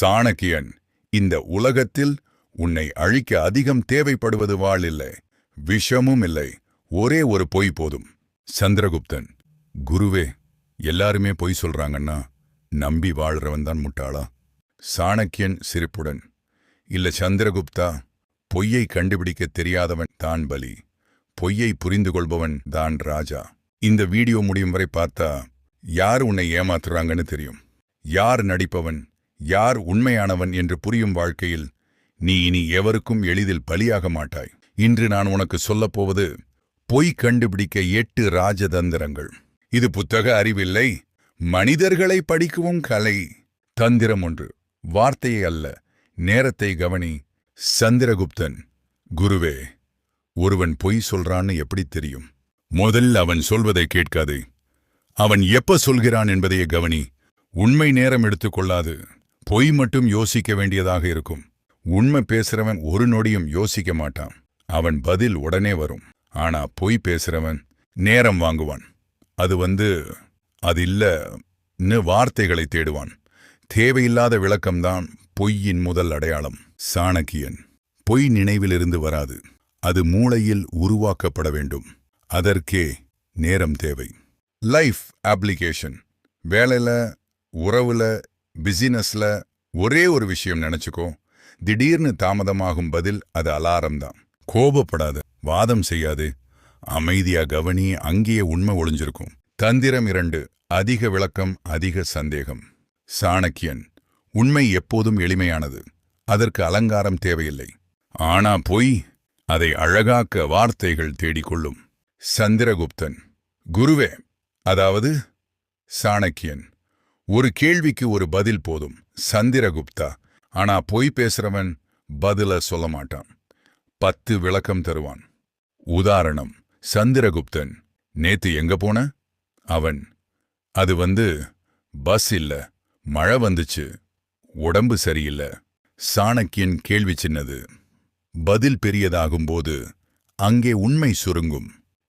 சாணக்கியன் இந்த உலகத்தில் உன்னை அழிக்க அதிகம் தேவைப்படுவது வாழ் இல்லை விஷமும் இல்லை ஒரே ஒரு பொய் போதும். சந்திரகுப்தன் குருவே எல்லாருமே பொய் சொல்றாங்கன்னா நம்பி வாழ்றவன் தான் முட்டாளா? சாணக்கியன் சிரிப்புடன் இல்ல சந்திரகுப்தா பொய்யை கண்டுபிடிக்க தெரியாதவன் தான் பலி பொய்யை புரிந்து கொள்பவன் தான் ராஜா. இந்த வீடியோ முடியும் வரை பார்த்தா யார் உன்னை ஏமாத்துறாங்கன்னு தெரியும்? யார் நடிப்பவன்? யார் உண்மையானவன் என்று புரியும் வாழ்க்கையில் நீ இனி எவருக்கும் எளிதில் பலியாக மாட்டாய். இன்று நான் உனக்கு சொல்லப்போவது பொய் கண்டுபிடிக்க எட்டு ராஜதந்திரங்கள். இது புத்தக அறிவில்லை. மனிதர்களை படிக்கவும் கலை. தந்திரம் ஒன்று. வார்த்தையை அல்ல. நேரத்தை கவனி. சந்திரகுப்தன் குருவே ஒருவன் பொய் சொல்றான்னு எப்படி தெரியும்? முதல் அவன் சொல்வதை கேட்காதே. அவன் எப்ப சொல்கிறான் என்பதையே கவனி. உண்மை நேரம் எடுத்துக்கொள்ளாது பொய் மட்டும் யோசிக்க வேண்டியதாக இருக்கும். உண்மை பேசுறவன் ஒரு நொடியும் யோசிக்க மாட்டான். அவன் பதில் உடனே வரும். ஆனா பொய் பேசுறவன் நேரம் வாங்குவான். அது வந்து அது இல்லன்னு வார்த்தைகளை தேடுவான். தேவையில்லாத விளக்கம்தான் பொய்யின் முதல் அடையாளம். சாணக்கியன் பொய் நினைவிலிருந்து வராது. அது மூளையில் உருவாக்கப்பட வேண்டும். அதற்கே நேரம் தேவை. லைஃப் அப்ளிகேஷன் வேலையில உறவுல பிசினஸ்ல ஒரே ஒரு விஷயம் நினைச்சுக்கோ. திடீர்னு தாமதமாகும் பதில் அது அலாரம் தான். கோபப்படாத வாதம் செய்யாது. அமைதியா கவனி அங்கேயே உண்மை ஒளிஞ்சிருக்கும். தந்திரம் இரண்டு அதிக விளக்கம் அதிக சந்தேகம். சாணக்கியன் உண்மை எப்போதும் எளிமையானது. அதற்கு அலங்காரம் தேவையில்லை. ஆனா பொய் அதை அழகாக்க வார்த்தைகள் தேடிக்கொள்ளும். சந்திரகுப்தன் குருவே அதாவது சாணக்கியன் ஒரு கேள்விக்கு ஒரு பதில் போதும். சந்திரகுப்தா. ஆனா பொய் பேசுறவன் பதில சொல்ல மாட்டான். பத்து விளக்கம் தருவான். உதாரணம் சந்திரகுப்தன். நேத்து எங்க போன? அவன் அது வந்து பஸ் இல்ல மழை வந்துச்சு உடம்பு சரியில்லை. சாணக்கியன் கேள்வி சின்னது. பதில் பெரியதாகும்போது அங்கே உண்மை சுருங்கும்.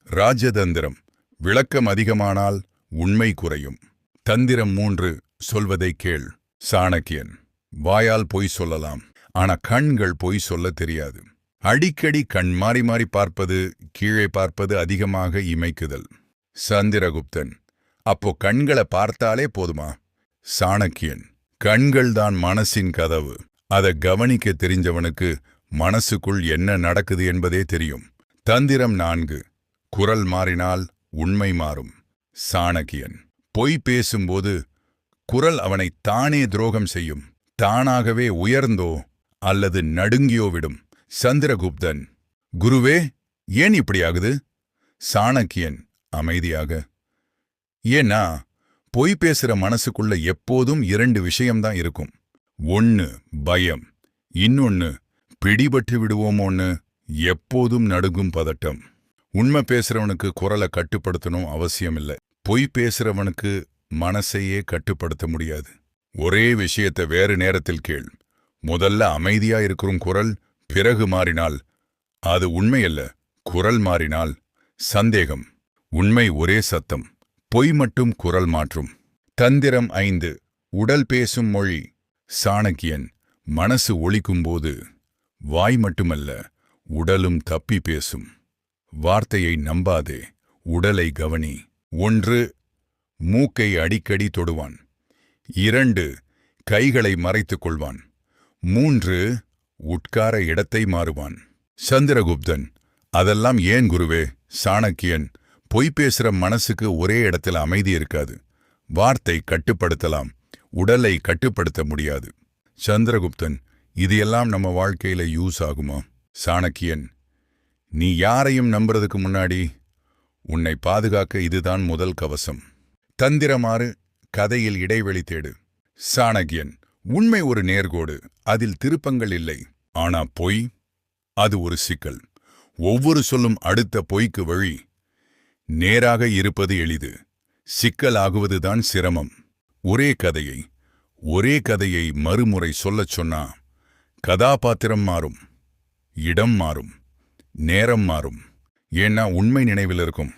ராஜதந்திரம் விளக்கம் அதிகமானால் உண்மை குறையும். தந்திரம் மூன்று சொல்வதை கேள். சாணக்கியன். வாயால் பொய் சொல்லலாம் ஆனா கண்கள் பொய் சொல்ல தெரியாது. அடிக்கடி கண் மாறி மாறி பார்ப்பது கீழே பார்ப்பது அதிகமாக இமைக்குதல். சந்திரகுப்தன் அப்போ கண்களை பார்த்தாலே போதுமா? சாணக்கியன் கண்கள்தான் மனசின் கதவு. அதை கவனிக்க தெரிஞ்சவனுக்கு மனசுக்குள் என்ன நடக்குது என்பதே தெரியும். தந்திரம் நான்கு குரல் மாறினால் உண்மை மாறும். சாணக்கியன் பொய் பேசும்போது குரல் அவனை தானே துரோகம் செய்யும். தானாகவே உயர்ந்தோ அல்லது நடுங்கியோ விடும். சந்திரகுப்தன் குருவே ஏன் இப்படி ஆகுது சாணக்கியன் அமைதியாக. ஏன்னா பொய் பேசுற மனசுக்குள்ள எப்போதும் இரண்டு விஷயம்தான் இருக்கும். ஒன்னு பயம். இன்னொன்னு பிடிபட்டு விடுவோமோன்னு எப்போதும் நடுங்கும் பதட்டம். உண்மை பேசுறவனுக்கு குரலை கட்டுப்படுத்தணும் அவசியம் இல்லை பொய் பேசுறவனுக்கு மனசையே கட்டுப்படுத்த முடியாது. ஒரே விஷயத்தை வேறு நேரத்தில் கேள். முதல்ல அமைதியா இருக்கும் குரல் பிறகு மாறினால். அது உண்மையல்ல குரல் மாறினால். சந்தேகம். உண்மை ஒரே சத்தம். பொய் மட்டும் குரல் மாற்றும். தந்திரம் ஐந்து. உடல் பேசும் மொழி. சாணக்கியன். மனசு ஒழிக்கும்போது வாய் மட்டுமல்ல உடலும் தப்பி பேசும். வார்த்தையை நம்பாதே. உடலை கவனி. ஒன்று மூக்கை அடிக்கடி தொடுவான். இரண்டு கைகளை மறைத்துக் கொள்வான். மூன்று உட்கார இடத்தை மாறுவான். சந்திரகுப்தன் அதெல்லாம் ஏன் குருவே? சாணக்கியன் பொய் பேசுற மனசுக்கு ஒரே இடத்துல அமைதி இருக்காது. வார்த்தை கட்டுப்படுத்தலாம் உடலை கட்டுப்படுத்த முடியாது. சந்திரகுப்தன் இது எல்லாம் நம்ம வாழ்க்கையில யூஸ் ஆகுமா? சாணக்கியன் நீ யாரையும் நம்புறதுக்கு முன்னாடி உன்னை பாதுகாக்க இதுதான் முதல் கவசம். தந்திரமாறு கதையில் இடைவெளி தேடு. சாணக்கியன் உண்மை ஒரு நேர்கோடு அதில் திருப்பங்கள் இல்லை. ஆனா பொய் அது ஒரு சிக்கல். ஒவ்வொரு சொல்லும் அடுத்த பொய்க்கு வழி நேராக இருப்பது எளிது. சிக்கலாகுவதுதான் சிரமம். ஒரே கதையை ஒரே கதையை மறுமுறை சொல்லச் சொன்னா கதாபாத்திரம் மாறும் இடம் மாறும் நேரம் மாறும். ஏன்னா உண்மை நினைவில் இருக்கும்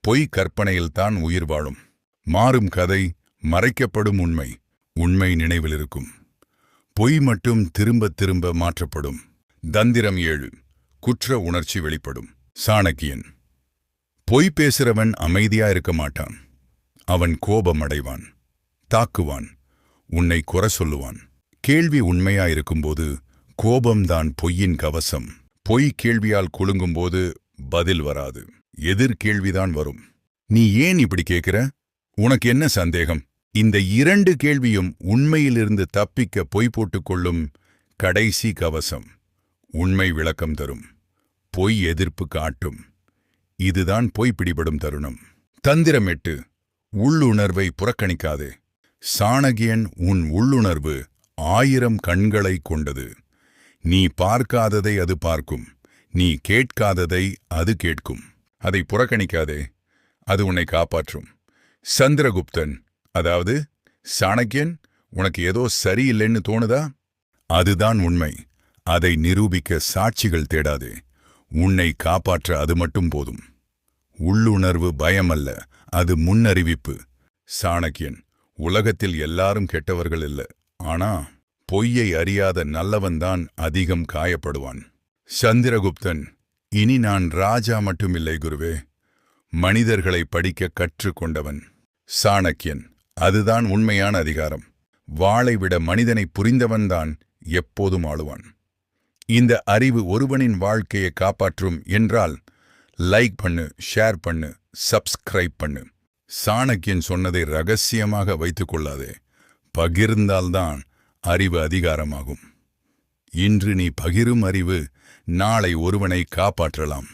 பொய் கற்பனையில்தான் உயிர் வாழும். மாறும் கதை மறைக்கப்படும் உண்மை. உண்மை நினைவில் இருக்கும் பொய் மட்டும் திரும்ப திரும்ப மாற்றப்படும். தந்திரம் ஏழு. குற்ற உணர்ச்சி வெளிப்படும். சாணக்கியன். பொய் பேசுறவன் அமைதியா இருக்க மாட்டான். அவன் கோபம் அடைவான். தாக்குவான். உன்னை குறை சொல்லுவான். கேள்வி உண்மையா இருக்கும்போது கோபம்தான் பொய்யின் கவசம். பொய் கேள்வியால் குலுங்கும்போது பதில் வராது. எதிர் கேள்விதான் வரும். நீ ஏன் இப்படி கேட்கிற உனக்கு என்ன சந்தேகம்? இந்த இரண்டு கேள்வியும் உண்மையிலிருந்து தப்பிக்க பொய் போட்டுக் கொள்ளும் கடைசி கவசம் உண்மை விளக்கம் தரும் பொய் எதிர்ப்பு காட்டும். இதுதான் பொய் பிடிபடும் தருணம். தந்திரம் எட்டு உள்ளுணர்வை புறக்கணிக்காதே. சாணகியன் உன் உள்ளுணர்வு ஆயிரம் கண்களை கொண்டது. நீ பார்க்காததை அது பார்க்கும் நீ கேட்காததை அது கேட்கும். அதை புறக்கணிக்காதே அது உன்னை காப்பாற்றும். சந்திரகுப்தன். அதாவது சாணக்கியன் உனக்கு ஏதோ சரியில்லைன்னு தோணுதா? அதுதான் உண்மை. அதை நிரூபிக்க சாட்சிகள் தேடாதே. உன்னை காப்பாற்ற அது மட்டும் போதும். உள்ளுணர்வு பயமல்ல அது முன்னறிவிப்பு. சாணக்கியன் உலகத்தில் எல்லாரும் கெட்டவர்கள் இல்ல. ஆனா பொய்யை அறியாத நல்லவன்தான் அதிகம் காயப்படுவான். சந்திரகுப்தன் இனி நான் ராஜா மட்டுமில்லை குருவே. மனிதர்களை படிக்க கற்றுக்கொண்டவன். சாணக்கியன். அதுதான் உண்மையான அதிகாரம். வாளை விட மனிதனை புரிந்தவன்தான் எப்போதும் ஆளுவான். இந்த அறிவு ஒருவனின் வாழ்க்கையை காப்பாற்றும் என்றால் லைக் பண்ணு ஷேர் பண்ணு சப்ஸ்கிரைப் பண்ணு. சாணக்கியன் சொன்னதை ரகசியமாக வைத்துக் கொள்ளாதே. பகிர்ந்தால்தான் அறிவு அதிகாரமாகும். இன்று நீ பகிரும் அறிவு நாளை ஒருவனை காப்பாற்றலாம்.